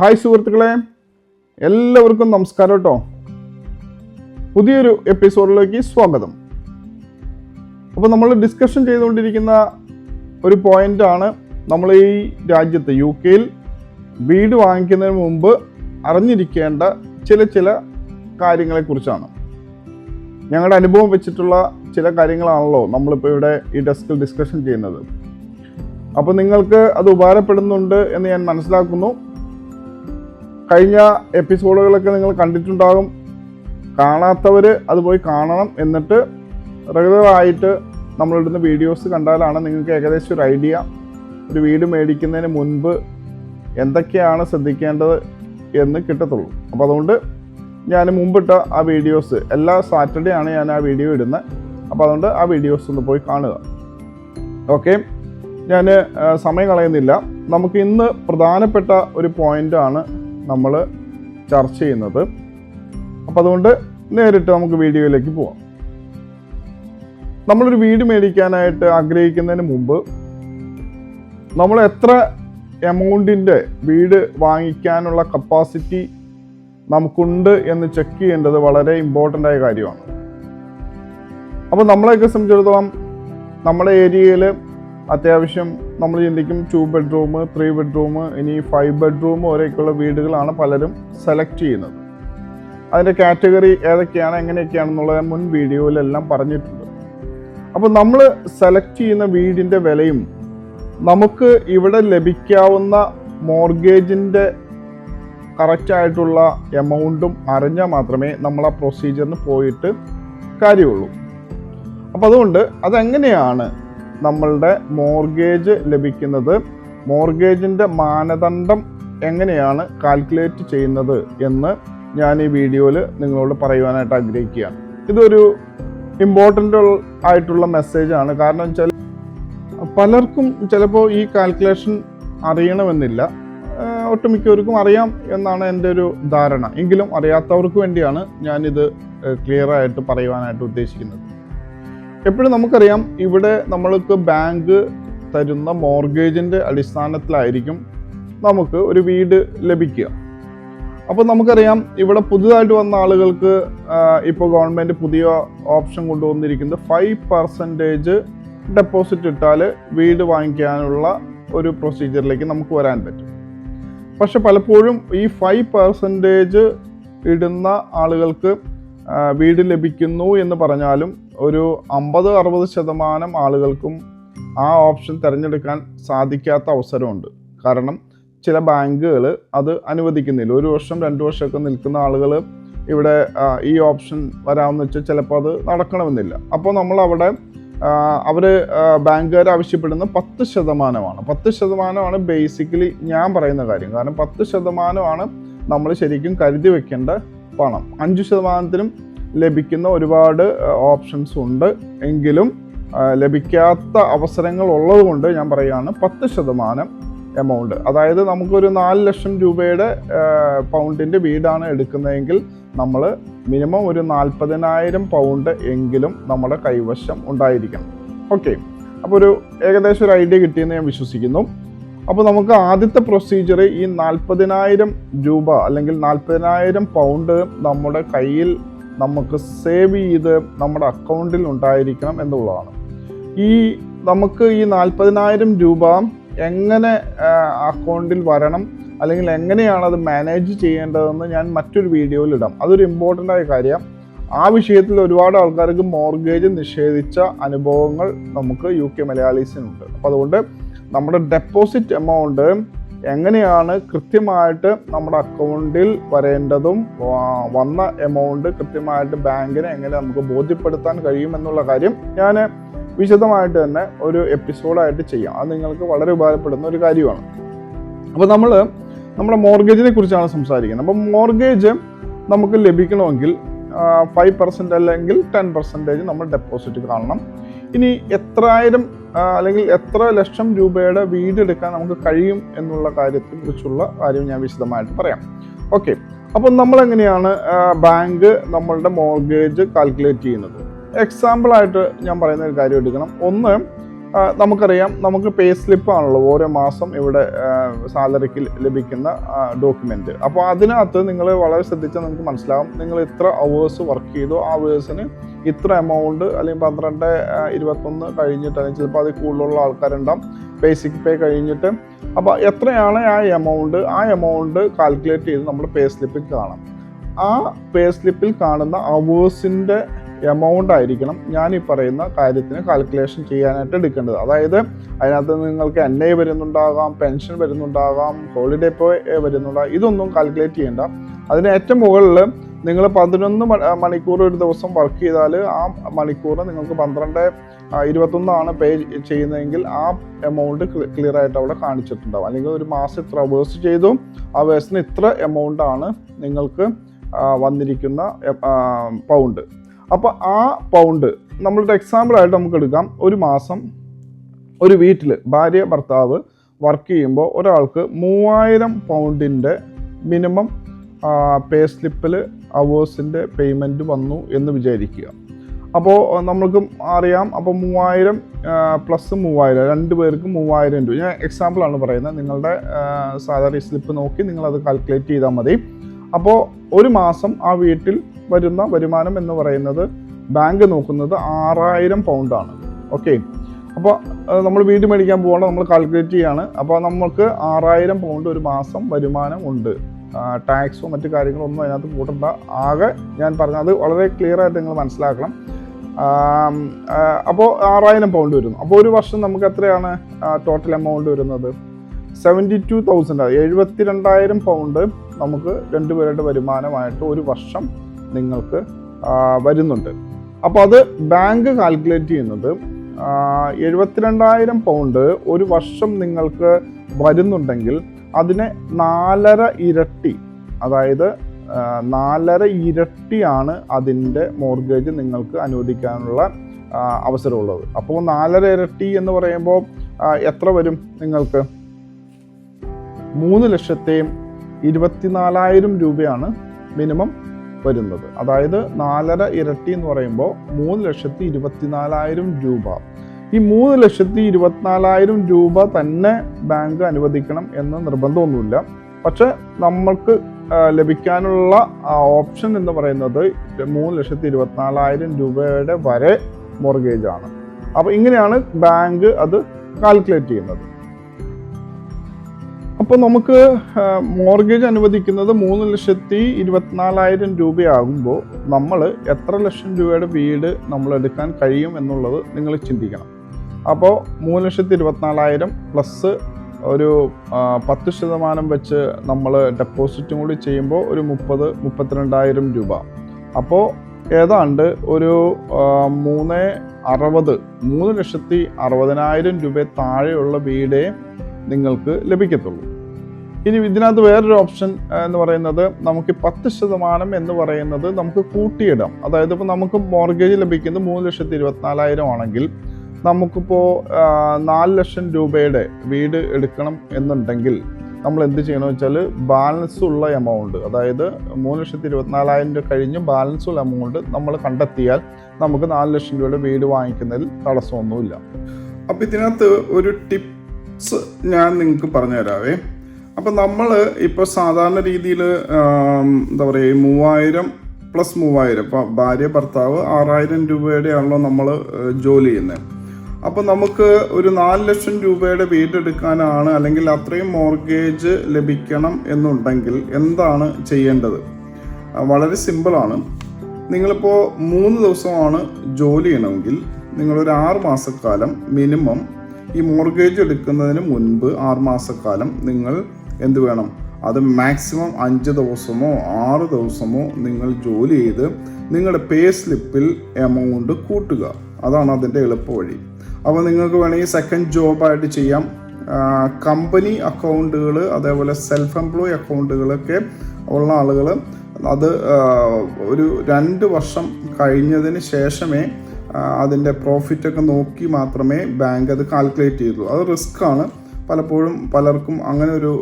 Hi സുഹൃത്തുക്കളെ എല്ലാവർക്കും നമസ്കാരം കേട്ടോ. പുതിയൊരു എപ്പിസോഡിലേക്ക് സ്വാഗതം. അപ്പോൾ നമ്മൾ ഡിസ്കഷൻ ചെയ്തുകൊണ്ടിരിക്കുന്ന ഒരു പോയിന്റാണ് നമ്മൾ ഈ രാജ്യത്ത് യു കെയിൽ വീട് വാങ്ങിക്കുന്നതിന് മുമ്പ് അറിഞ്ഞിരിക്കേണ്ട ചില ചില കാര്യങ്ങളെക്കുറിച്ചാണ് ഞങ്ങളുടെ അനുഭവം വെച്ചിട്ടുള്ള ചില കാര്യങ്ങളാണല്ലോ നമ്മളിപ്പോൾ ഇവിടെ ഈ ഡെസ്കിൽ ഡിസ്കഷൻ ചെയ്യുന്നത്. അപ്പോൾ നിങ്ങൾക്ക് അത് ഉപകാരപ്പെടുന്നുണ്ട് എന്ന് ഞാൻ മനസ്സിലാക്കുന്നു. കഴിഞ്ഞ എപ്പിസോഡുകളൊക്കെ നിങ്ങൾ കണ്ടിട്ടുണ്ടാകും. കാണാത്തവർ അത് പോയി കാണണം എന്നിട്ട് റെഗുലറായിട്ട് നമ്മളിടുന്ന വീഡിയോസ് കണ്ടാലാണ് നിങ്ങൾക്ക് ഏകദേശം ഒരു ഐഡിയ ഒരു വീട് മേടിക്കുന്നതിന് മുൻപ് എന്തൊക്കെയാണ് ശ്രദ്ധിക്കേണ്ടത് എന്ന് കിട്ടത്തുള്ളൂ. അപ്പോൾ അതുകൊണ്ട് ഞാൻ മുമ്പിട്ട ആ വീഡിയോസ് എല്ലാ സാറ്റർഡേ ആണ് ഞാൻ ആ വീഡിയോ ഇടുന്നത്. അപ്പോൾ അതുകൊണ്ട് ആ വീഡിയോസ് ഒന്ന് പോയി കാണുക. ഓക്കെ ഞാൻ സമയം കളയുന്നില്ല. നമുക്ക് ഇന്ന് പ്രധാനപ്പെട്ട ഒരു പോയിന്റാണ് നമ്മൾ ചർച്ച ചെയ്യുന്നത്. അപ്പോൾ അതുകൊണ്ട് നേരിട്ട് നമുക്ക് വീഡിയോയിലേക്ക് പോവാം. നമ്മളൊരു വീട് മേടിക്കാനായിട്ട് ആഗ്രഹിക്കുന്നതിന് മുമ്പ് നമ്മൾ എത്ര എമൗണ്ടിന്റെ വീട് വാങ്ങിക്കാനുള്ള കപ്പാസിറ്റി നമുക്കുണ്ട് എന്ന് ചെക്ക് ചെയ്യേണ്ടത് വളരെ ഇമ്പോർട്ടന്റ് ആയ കാര്യമാണ്. അപ്പോൾ നമ്മളെയൊക്കെ സംബന്ധിച്ചിടത്തോളം നമ്മുടെ ഏരിയയിൽ അത്യാവശ്യം നമ്മൾ ചിന്തിക്കും ടു ബെഡ്റൂം ത്രീ ബെഡ്റൂം ഇനി ഫൈവ് ബെഡ്റൂം വരെയൊക്കെയുള്ള വീടുകളാണ് പലരും സെലക്ട് ചെയ്യുന്നത്. അതിന്റെ കാറ്റഗറി ഏതൊക്കെയാണ് എങ്ങനെയൊക്കെയാണെന്നുള്ളത് മുൻ വീഡിയോയിലെല്ലാം പറഞ്ഞിട്ടുണ്ട്. അപ്പോൾ നമ്മൾ സെലക്ട് ചെയ്യുന്ന വീടിന്റെ വിലയും നമുക്ക് ഇവിടെ ലഭിക്കാവുന്ന മോർഗേജിന്റെ കറക്റ്റായിട്ടുള്ള എമൗണ്ടും അറിഞ്ഞാൽ മാത്രമേ നമ്മൾ ആ പ്രൊസീജിയറിന് പോയിട്ട് കാര്യമുള്ളൂ. അപ്പോൾ അതുകൊണ്ട് അതെങ്ങനെയാണ് നമ്മളുടെ മോർഗേജ് ലഭിക്കുന്നത്. മോർഗേജിന്റെ മാനദണ്ഡം എങ്ങനെയാണ് കാൽക്കുലേറ്റ് ചെയ്യുന്നത് എന്ന് ഞാൻ ഈ വീഡിയോയിൽ നിങ്ങളോട് പറയുവാനായിട്ട് ആഗ്രഹിക്കുകയാണ്. ഇതൊരു ഇമ്പോർട്ടന്റ് ആയിട്ടുള്ള മെസ്സേജാണ് കാരണം വെച്ചാൽ പലർക്കും ചിലപ്പോൾ ഈ കാൽക്കുലേഷൻ അറിയണമെന്നില്ല. ഒട്ടുമിക്കവർക്കും അറിയാം എന്നാണ് എന്റെ ഒരു ധാരണ. എങ്കിലും അറിയാത്തവർക്ക് വേണ്ടിയാണ് ഞാനിത് ക്ലിയർ ആയിട്ട് പറയുവാനായിട്ട് ഉദ്ദേശിക്കുന്നത്. എപ്പോഴും നമുക്കറിയാം ഇവിടെ നമ്മൾക്ക് ബാങ്ക് തരുന്ന മോർഗേജിന്റെ അടിസ്ഥാനത്തിലായിരിക്കും നമുക്ക് ഒരു വീട് ലഭിക്കുക. അപ്പോൾ നമുക്കറിയാം ഇവിടെ പുതുതായിട്ട് വന്ന ആളുകൾക്ക് ഇപ്പോൾ ഗവൺമെന്റ് പുതിയ ഓപ്ഷൻ കൊണ്ടുവന്നിരിക്കുന്നത് ഫൈവ് പെർസെന്റേജ് ഡെപ്പോസിറ്റ് ഇട്ടാൽ വീട് വാങ്ങിക്കാനുള്ള ഒരു പ്രൊസീജിയറിലേക്ക് നമുക്ക് വരാൻ പറ്റും. പക്ഷെ പലപ്പോഴും ഈ ഫൈവ് പെർസെന്റേജ് ഇടുന്ന ആളുകൾക്ക് വീട് ലഭിക്കുന്നു എന്ന് പറഞ്ഞാലും ഒരു അമ്പത് അറുപത് ശതമാനം ആളുകൾക്കും ആ ഓപ്ഷൻ തിരഞ്ഞെടുക്കാൻ സാധിക്കാത്ത അവസരമുണ്ട്. കാരണം ചില ബാങ്കുകൾ അത് അനുവദിക്കുന്നില്ല. ഒരു വർഷം രണ്ട് വർഷമൊക്കെ നിൽക്കുന്ന ആളുകൾ ഇവിടെ ഈ ഓപ്ഷൻ വരാമെന്ന് വെച്ചാൽ ചിലപ്പോൾ അത് നടക്കണമെന്നില്ല. അപ്പോൾ നമ്മൾ അവിടെ അവർ ബാങ്കുകാർ ആവശ്യപ്പെടുന്ന പത്ത് ശതമാനമാണ്. പത്ത് ശതമാനമാണ് ബേസിക്കലി ഞാൻ പറയുന്ന കാര്യം. കാരണം പത്ത് ശതമാനമാണ് നമ്മൾ ശരിക്കും കരുതി വെക്കേണ്ട പണം. അഞ്ച് ശതമാനത്തിനും ലഭിക്കുന്ന ഒരുപാട് ഓപ്ഷൻസ് ഉണ്ട്. എങ്കിലും ലഭിക്കാത്ത അവസരങ്ങൾ ഉള്ളതുകൊണ്ട് ഞാൻ പറയുകയാണ് പത്ത് ശതമാനം എമൗണ്ട് അതായത് നമുക്കൊരു നാല് ലക്ഷം രൂപയുടെ പൗണ്ടിന്റെ വീടാണ് എടുക്കുന്നതെങ്കിൽ നമ്മൾ മിനിമം ഒരു നാൽപ്പതിനായിരം പൗണ്ട് എങ്കിലും നമ്മുടെ കൈവശം ഉണ്ടായിരിക്കണം. ഓക്കെ അപ്പോൾ ഒരു ഏകദേശം ഒരു ഐഡിയ കിട്ടിയെന്ന് ഞാൻ വിശ്വസിക്കുന്നു. അപ്പോൾ നമുക്ക് ആദ്യത്തെ പ്രൊസീജിയർ ഈ നാൽപ്പതിനായിരം രൂപ അല്ലെങ്കിൽ നാൽപ്പതിനായിരം പൗണ്ട് നമ്മുടെ കയ്യിൽ നമുക്ക് സേവ് ചെയ്ത് നമ്മുടെ അക്കൗണ്ടിൽ ഉണ്ടായിരിക്കണം എന്നുള്ളതാണ്. ഈ നമുക്ക് ഈ നാൽപ്പതിനായിരം രൂപ എങ്ങനെ അക്കൗണ്ടിൽ വരണം അല്ലെങ്കിൽ എങ്ങനെയാണ് അത് മാനേജ് ചെയ്യേണ്ടതെന്ന് ഞാൻ മറ്റൊരു വീഡിയോയിൽ ഇടാം. അതൊരു ഇമ്പോർട്ടന്റ് ആയ കാര്യം. ആ വിഷയത്തിൽ ഒരുപാട് ആൾക്കാർക്ക് മോർഗേജ് നിഷേധിച്ച അനുഭവങ്ങൾ നമുക്ക് യു കെ മലയാളീസിനുണ്ട്. അപ്പോൾ അതുകൊണ്ട് നമ്മുടെ ഡെപ്പോസിറ്റ് എമൗണ്ട് എങ്ങനെയാണ് കൃത്യമായിട്ട് നമ്മുടെ അക്കൗണ്ടിൽ വരേണ്ടതും വന്ന എമൗണ്ട് കൃത്യമായിട്ട് ബാങ്കിനെ എങ്ങനെ നമുക്ക് ബോധ്യപ്പെടുത്താൻ കഴിയുമെന്നുള്ള കാര്യം ഞാൻ വിശദമായിട്ട് തന്നെ ഒരു എപ്പിസോഡായിട്ട് ചെയ്യാം. അത് നിങ്ങൾക്ക് വളരെ ഉപകാരപ്പെടുന്ന ഒരു കാര്യമാണ്. അപ്പോൾ നമ്മൾ നമ്മുടെ മോർഗേജിനെ കുറിച്ചാണ് സംസാരിക്കുന്നത്. അപ്പം മോർഗേജ് നമുക്ക് ലഭിക്കണമെങ്കിൽ ഫൈവ് പെർസെന്റ് അല്ലെങ്കിൽ ടെൻ പെർസെന്റേജ് നമ്മൾ ഡെപ്പോസിറ്റ് കാണണം. ഇനി എത്രായിരം അല്ലെങ്കിൽ എത്ര ലക്ഷം രൂപയുടെ വീട് എടുക്കാൻ നമുക്ക് കഴിയും എന്നുള്ള കാര്യത്തെ കുറിച്ചുള്ള കാര്യം ഞാൻ വിശദമായിട്ട് പറയാം. ഓക്കെ അപ്പം നമ്മൾ എങ്ങനെയാണ് ബാങ്ക് നമ്മളുടെ മോർഗേജ് കാൽക്കുലേറ്റ് ചെയ്യുന്നത്? എക്സാമ്പിൾ ആയിട്ട് ഞാൻ പറയുന്ന ഒരു കാര്യം എടുക്കണം. ഒന്ന് നമുക്കറിയാം നമുക്ക് പേ സ്ലിപ്പാണല്ലോ ഓരോ മാസം ഇവിടെ സാലറിക്ക് ലഭിക്കുന്ന ഡോക്യുമെന്റ് അപ്പോൾ അതിനകത്ത് നിങ്ങൾ വളരെ ശ്രദ്ധിച്ചാൽ നിങ്ങൾക്ക് മനസ്സിലാവും നിങ്ങൾ ഇത്ര അവേഴ്സ് വർക്ക് ചെയ്തു ആ അവേഴ്സിന് ഇത്ര എമൗണ്ട് അല്ലെങ്കിൽ പന്ത്രണ്ട് ഇരുപത്തൊന്ന് കഴിഞ്ഞിട്ട് അല്ലെങ്കിൽ ചിലപ്പോൾ അതിൽ കൂടുതലുള്ള ആൾക്കാരുണ്ടാവും. ബേസിക് പേ കഴിഞ്ഞിട്ട്. അപ്പോൾ എത്രയാണ് ആ എമൗണ്ട് ആ എമൗണ്ട് കാൽക്കുലേറ്റ് ചെയ്ത് നമ്മൾ പേ സ്ലിപ്പിൽ കാണാം. ആ പേ സ്ലിപ്പിൽ കാണുന്ന അവേഴ്സിന്റെ എമൗണ്ട് ആയിരിക്കണം ഞാൻ ഈ പറയുന്ന കാര്യത്തിന് കാൽക്കുലേഷൻ ചെയ്യാനായിട്ട് എടുക്കേണ്ടത്. അതായത് അതിനകത്ത് നിങ്ങൾക്ക് എൻ ഐ വരുന്നുണ്ടാകാം പെൻഷൻ വരുന്നുണ്ടാകാം ഹോളിഡേ പേ വരുന്നുണ്ടാകാം ഇതൊന്നും കാൽക്കുലേറ്റ് ചെയ്യേണ്ട. അതിന് ഏറ്റവും മുകളിൽ നിങ്ങൾ പതിനൊന്ന് മണിക്കൂർ ഒരു ദിവസം വർക്ക് ചെയ്താൽ ആ മണിക്കൂർ നിങ്ങൾക്ക് പന്ത്രണ്ട് ഇരുപത്തൊന്നാണ് പേ ചെയ്യുന്നതെങ്കിൽ ആ എമൗണ്ട് ക്ലിയർ ആയിട്ട് അവിടെ കാണിച്ചിട്ടുണ്ടാവും. അല്ലെങ്കിൽ ഒരു മാസം ഇത്ര അവേഴ്സ് ചെയ്തു ആ വേഴ്സിന് ഇത്ര ആണ് നിങ്ങൾക്ക് വന്നിരിക്കുന്ന പൗണ്ട് അപ്പോൾ ആ പൗണ്ട് നമ്മളൊരു എക്സാമ്പിളായിട്ട് നമുക്ക് എടുക്കാം. ഒരു മാസം ഒരു വീട്ടിൽ ഭാര്യ ഭർത്താവ് വർക്ക് ചെയ്യുമ്പോൾ ഒരാൾക്ക് മൂവായിരം പൗണ്ടിന്റെ മിനിമം പേ സ്ലിപ്പിൽ അവേഴ്സിന്റെ പേയ്മെന്റ് വന്നു എന്ന് വിചാരിക്കുക. അപ്പോൾ നമ്മൾക്ക് അറിയാം. അപ്പോൾ മൂവായിരം പ്ലസ് മൂവായിരം രണ്ട് പേർക്ക് മൂവായിരം രൂപ. ഞാൻ എക്സാമ്പിളാണ് പറയുന്നത്. നിങ്ങളുടെ സാലറി സ്ലിപ്പ് നോക്കി നിങ്ങളത് കാൽക്കുലേറ്റ് ചെയ്താൽ മതി. അപ്പോൾ ഒരു മാസം ആ വീട്ടിൽ വരുന്ന വരുമാനം എന്ന് പറയുന്നത് ബാങ്ക് നോക്കുന്നത് ആറായിരം പൗണ്ടാണ് ഓക്കെ അപ്പോൾ നമ്മൾ വീട് മേടിക്കാൻ പോകണം നമ്മൾ കാൽക്കുലേറ്റ് ചെയ്യാണ്. അപ്പോൾ നമുക്ക് ആറായിരം പൗണ്ട് ഒരു മാസം വരുമാനം ഉണ്ട്. ടാക്സോ മറ്റു കാര്യങ്ങളോ ഒന്നും അതിനകത്ത് കൂട്ടണ്ട. ആകെ ഞാൻ പറഞ്ഞത് വളരെ ക്ലിയർ ആയിട്ട് നിങ്ങൾ മനസ്സിലാക്കണം. അപ്പോൾ ആറായിരം പൗണ്ട് വരുന്നു. അപ്പോൾ ഒരു വർഷം നമുക്ക് എത്രയാണ് ടോട്ടൽ എമൗണ്ട് വരുന്നത്? സെവന്റി ടു തൗസൻഡ് എഴുപത്തി രണ്ടായിരം പൗണ്ട് നമുക്ക് രണ്ടുപേരുടെ വരുമാനമായിട്ട് ഒരു വർഷം നിങ്ങൾക്ക് വരുന്നുണ്ട്. അപ്പോൾ അത് ബാങ്ക് കാൽക്കുലേറ്റ് ചെയ്യുന്നത് എഴുപത്തിരണ്ടായിരം പൗണ്ട് ഒരു വർഷം നിങ്ങൾക്ക് വരുന്നുണ്ടെങ്കിൽ അതിനെ നാലര ഇരട്ടി അതായത് നാലര ഇരട്ടിയാണ് അതിന്റെ മോർഗേജ് നിങ്ങൾക്ക് അനുവദിക്കാനുള്ള അവസരമുള്ളത്. അപ്പോൾ നാലര ഇരട്ടി എന്ന് പറയുമ്പോൾ എത്ര വരും നിങ്ങൾക്ക്? മൂന്ന് ലക്ഷത്തെയും ഇരുപത്തിനാലായിരം രൂപയാണ് മിനിമം വരുന്നത്. അതായത് നാലര ഇരട്ടി എന്ന് പറയുമ്പോൾ മൂന്ന് ലക്ഷത്തി ഇരുപത്തിനാലായിരം രൂപ. ഈ മൂന്ന് ലക്ഷത്തി ഇരുപത്തിനാലായിരം രൂപ തന്നെ ബാങ്ക് അനുവദിക്കണം എന്ന് നിർബന്ധമൊന്നുമില്ല. പക്ഷെ നമ്മൾക്ക് ലഭിക്കാനുള്ള ഓപ്ഷൻ എന്ന് പറയുന്നത് മൂന്ന് ലക്ഷത്തി ഇരുപത്തിനാലായിരം രൂപയുടെ വരെ മോർഗേജ് ആണ്. അപ്പോൾ ഇങ്ങനെയാണ് ബാങ്ക് അത് കാൽക്കുലേറ്റ് ചെയ്യുന്നത്. അപ്പോൾ നമുക്ക് മോർഗേജ് അനുവദിക്കുന്നത് മൂന്ന് ലക്ഷത്തി ഇരുപത്തിനാലായിരം രൂപയാകുമ്പോൾ നമ്മൾ എത്ര ലക്ഷം രൂപയുടെ വീട് നമ്മൾ എടുക്കാൻ കഴിയും എന്നുള്ളത് നിങ്ങൾ ചിന്തിക്കണം. അപ്പോൾ മൂന്ന് ലക്ഷത്തി ഇരുപത്തിനാലായിരം പ്ലസ് ഒരു പത്ത് ശതമാനം വെച്ച് നമ്മൾ ഡെപ്പോസിറ്റും കൂടി ചെയ്യുമ്പോൾ ഒരു മുപ്പത് മുപ്പത്തിരണ്ടായിരം രൂപ. അപ്പോൾ ഏതാണ്ട് ഒരു മൂന്ന് അറുപത് മൂന്ന് ലക്ഷത്തി അറുപതിനായിരം രൂപ താഴെയുള്ള വീടേ നിങ്ങൾക്ക് ലഭിക്കത്തുള്ളൂ. ഇനി ഇതിനകത്ത് വേറൊരു ഓപ്ഷൻ എന്ന് പറയുന്നത് നമുക്ക് പത്ത് ശതമാനം എന്ന് പറയുന്നത് നമുക്ക് കൂട്ടിയിടാം. അതായത് ഇപ്പോൾ നമുക്ക് മോർഗേജ് ലഭിക്കുന്നത് മൂന്ന് ലക്ഷത്തി ഇരുപത്തിനാലായിരം ആണെങ്കിൽ നമുക്കിപ്പോൾ നാല് ലക്ഷം രൂപയുടെ വീട് എടുക്കണം എന്നുണ്ടെങ്കിൽ നമ്മൾ എന്ത് ചെയ്യണമെന്ന് വെച്ചാൽ ബാലൻസ് ഉള്ള എമൗണ്ട് അതായത് മൂന്ന് ലക്ഷത്തി ഇരുപത്തിനാലായിരം രൂപ കഴിഞ്ഞ് ബാലൻസ് ഉള്ള എമൗണ്ട് നമ്മൾ കണ്ടെത്തിയാൽ നമുക്ക് നാല് ലക്ഷം രൂപയുടെ വീട് വാങ്ങിക്കുന്നതിൽ തടസ്സമൊന്നുമില്ല. അപ്പോൾ ഇതിനകത്ത് ഒരു ടിപ്സ് ഞാൻ നിങ്ങൾക്ക് പറഞ്ഞുതരാവേ. അപ്പം നമ്മൾ ഇപ്പോൾ സാധാരണ രീതിയിൽ എന്താ പറയുക മൂവായിരം പ്ലസ് മൂവായിരം ഇപ്പം ഭാര്യ ഭർത്താവ് ആറായിരം രൂപയുടെ ആണല്ലോ നമ്മൾ ജോലി ചെയ്യുന്നത് അപ്പോൾ നമുക്ക് ഒരു നാല് ലക്ഷം രൂപയുടെ വീടെടുക്കാനാണ് അല്ലെങ്കിൽ അത്രയും മോർഗേജ് ലഭിക്കണം എന്നുണ്ടെങ്കിൽ എന്താണ് ചെയ്യേണ്ടത്? വളരെ സിമ്പിളാണ്. നിങ്ങളിപ്പോൾ മൂന്ന് ദിവസമാണ് ജോലി ചെയ്യണമെങ്കിൽ നിങ്ങളൊരു ആറ് മാസക്കാലം മിനിമം ഈ മോർഗേജ് എടുക്കുന്നതിന് മുൻപ് ആറ് മാസക്കാലം നിങ്ങൾ എന്ത് വേണം? അത് മാക്സിമം അഞ്ച് ദിവസമോ ആറ് ദിവസമോ നിങ്ങൾ ജോലി ചെയ്ത് നിങ്ങളുടെ പേ സ്ലിപ്പിൽ എമൗണ്ട് കൂട്ടുക. അതാണ് അതിന്റെ എളുപ്പ വഴി അപ്പോൾ നിങ്ങൾക്ക് വേണമെങ്കിൽ സെക്കൻഡ് ജോബായിട്ട് ചെയ്യാം. കമ്പനി അക്കൗണ്ടുകൾ അതേപോലെ സെൽഫ് എംപ്ലോയി അക്കൗണ്ടുകളൊക്കെ ഉള്ള ആളുകൾ അത് ഒരു രണ്ട് വർഷം കഴിഞ്ഞതിന് ശേഷമേ അതിന്റെ പ്രോഫിറ്റൊക്കെ നോക്കി മാത്രമേ ബാങ്ക് അത് കാൽക്കുലേറ്റ് ചെയ്തുള്ളൂ. അത് റിസ്ക് ആണ്. പലപ്പോഴും പലർക്കും അങ്ങനെ ഒരു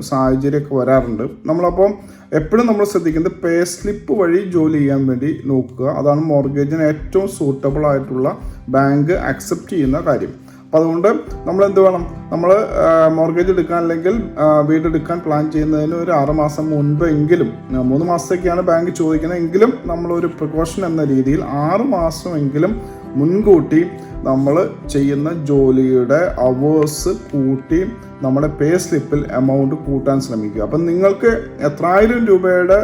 സാഹചര്യമൊക്കെ വരാറുണ്ട്. നമ്മളപ്പം എപ്പോഴും നമ്മൾ ശ്രദ്ധിക്കുന്നത് പേ സ്ലിപ്പ് വഴി ജോലി ചെയ്യാൻ വേണ്ടി നോക്കുക. അതാണ് മോർഗേജിന് ഏറ്റവും സൂട്ടബിൾ ആയിട്ടുള്ള ബാങ്ക് അക്സെപ്റ്റ് ചെയ്യുന്ന കാര്യം. അപ്പോൾ അതുകൊണ്ട് നമ്മൾ എന്ത് വേണം നമ്മൾ മോർഗേജ് എടുക്കാൻ അല്ലെങ്കിൽ വീടെടുക്കാൻ പ്ലാൻ ചെയ്യുന്നതിന് ഒരു ആറ് മാസം മുൻപെങ്കിലും ആ, മൂന്ന് മാസത്തേക്കാണ് ബാങ്ക് ചോദിക്കുന്നത്. എങ്കിലും നമ്മളൊരു പ്രിക്കോഷൻ എന്ന രീതിയിൽ ആറ് മാസമെങ്കിലും മുൻകൂട്ടി നമ്മൾ ചെയ്യുന്ന ജോലിയുടെ അവേഴ്സ് കൂട്ടി നമ്മുടെ പേ സ്ലിപ്പിൽ എമൗണ്ട് കൂട്ടാൻ ശ്രമിക്കുക. അപ്പം നിങ്ങൾക്ക് എത്രായിരം രൂപയുടെ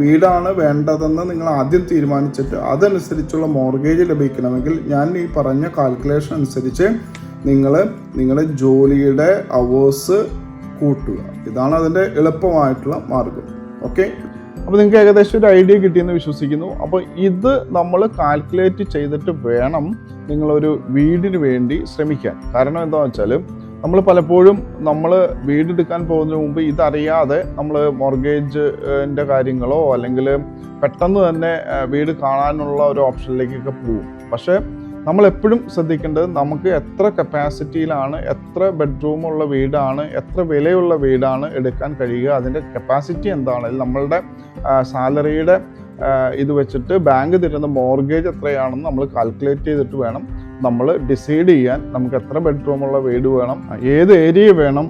വീടാണ് വേണ്ടതെന്ന് നിങ്ങൾ ആദ്യം തീരുമാനിച്ചിട്ട് അതനുസരിച്ചുള്ള മോർഗേജ് ലഭിക്കണമെങ്കിൽ ഞാൻ ഈ പറഞ്ഞ കാൽക്കുലേഷൻ അനുസരിച്ച് നിങ്ങൾ നിങ്ങളുടെ ജോലിയുടെ അവേഴ്സ് കൂട്ടുക. ഇതാണ് അതിന്റെ എളുപ്പമായിട്ടുള്ള മാർഗം. ഓക്കെ അപ്പോൾ നിങ്ങൾക്ക് ഏകദേശം ഒരു ഐഡിയ കിട്ടിയെന്ന് വിശ്വസിക്കുന്നു. അപ്പോൾ ഇത് നമ്മൾ കാൽക്കുലേറ്റ് ചെയ്തിട്ട് വേണം നിങ്ങളൊരു വീടിന് വേണ്ടി ശ്രമിക്കാൻ. കാരണം എന്താണെന്ന് വെച്ചാൽ നമ്മൾ പലപ്പോഴും നമ്മൾ വീടെടുക്കാൻ പോകുന്നതിന് മുമ്പ് ഇതറിയാതെ നമ്മൾ മോർഗേജിന്റെ കാര്യങ്ങളോ അല്ലെങ്കിൽ പെട്ടെന്ന് തന്നെ വീട് കാണാനുള്ള ഒരു ഓപ്ഷനിലേക്കൊക്കെ പോകും. പക്ഷേ നമ്മൾ എപ്പോഴും ശ്രദ്ധിക്കേണ്ടത് നമുക്ക് എത്ര കപ്പാസിറ്റിയിലാണ് എത്ര ബെഡ്റൂമുള്ള വീടാണ് എത്ര വിലയുള്ള വീടാണ് എടുക്കാൻ കഴിയുക അതിന്റെ കപ്പാസിറ്റി എന്താണ് നമ്മളുടെ സാലറിയുടെ ഇത് വെച്ചിട്ട് ബാങ്ക് തരുന്ന മോർഗേജ് എത്രയാണെന്ന് നമ്മൾ കാൽക്കുലേറ്റ് ചെയ്തിട്ട് വേണം നമ്മൾ ഡിസൈഡ് ചെയ്യാൻ നമുക്ക് എത്ര ബെഡ്റൂമുള്ള വീട് വേണം ഏത് ഏരിയ വേണം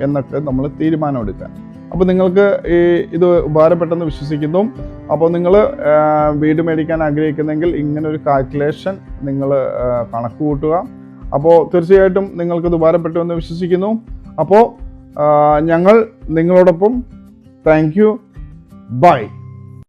എന്നൊക്കെ നമ്മൾ തീരുമാനമെടുക്കാൻ അപ്പോൾ നിങ്ങൾക്ക് ഈ ഇത് ഉപകാരപ്പെട്ടെന്ന് വിശ്വസിക്കുന്നു. അപ്പോൾ നിങ്ങൾ വീട് മേടിക്കാൻ ആഗ്രഹിക്കുന്നെങ്കിൽ ഇങ്ങനെ ഒരു കാൽക്കുലേഷൻ നിങ്ങൾ കണക്ക് കൂട്ടുക. അപ്പോൾ തീർച്ചയായിട്ടും നിങ്ങൾക്ക് ഇത് ഉപകാരപ്പെട്ടു എന്ന് വിശ്വസിക്കുന്നു. അപ്പോൾ ഞങ്ങൾ നിങ്ങളോടൊപ്പം. Thank you by